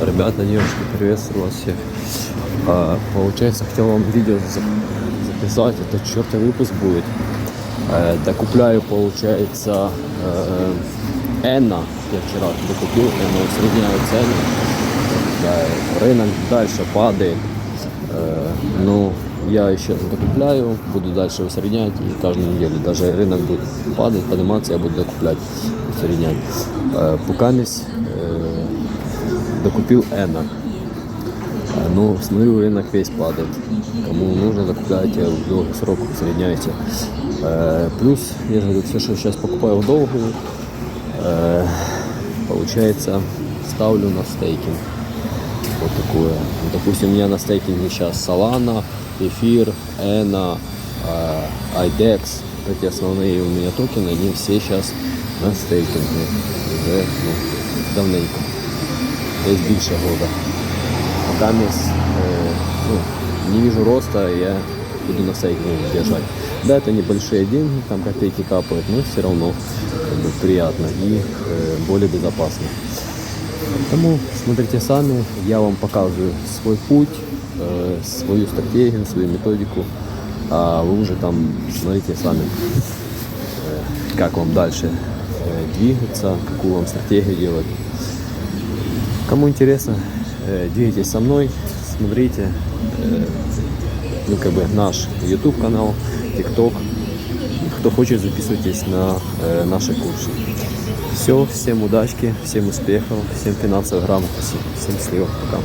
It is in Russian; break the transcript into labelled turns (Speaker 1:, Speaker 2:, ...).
Speaker 1: Ребята, девушки, приветствую вас всех. А, получается, хотел вам видео за- записать, это чертов выпуск будет. Э, докупляю, получается, э, Энна. Я вчера докупил, Энна усредняю цены. Да, рынок дальше падает. Э, ну, я еще докупляю, буду дальше усреднять и каждую неделю. Даже рынок будет падать, подниматься, я буду докуплять, усреднять. Э, Пукамись э, докупил Энна. А, Ну, смотрю, рынок весь падает. Кому нужно, закупляйте в долгий срок, усредняйте. Э, Плюс, я говорю, все, что сейчас покупаю в долгую, получается, ставлю на стейкинг. Вот такое. Ну, Допустим, у меня на стейкинге сейчас Solana, Эфир, Эна, IDEX. Эти основные у меня токены, они все сейчас на стейкинге. Уже ну, давненько. Десь більше года. Пока мисс, э, ну, не вижу роста, я буду на стейкинге держать. Да, это небольшие деньги, там копейки капают, но все равно как бы, приятно и э, более безопасно. Поэтому смотрите сами, я вам показываю свой путь, э, свою стратегию, свою методику, а вы уже там смотрите сами, э, как вам дальше э, двигаться, какую вам стратегию делать. Кому интересно, э, двигайтесь со мной, смотрите, э, ну как бы наш YouTube канал, TikTok. Кто хочет, записывайтесь на э, наши курсы. Все, всем удачки, всем успехов, всем финансовой грамотности, всем счастливо, пока.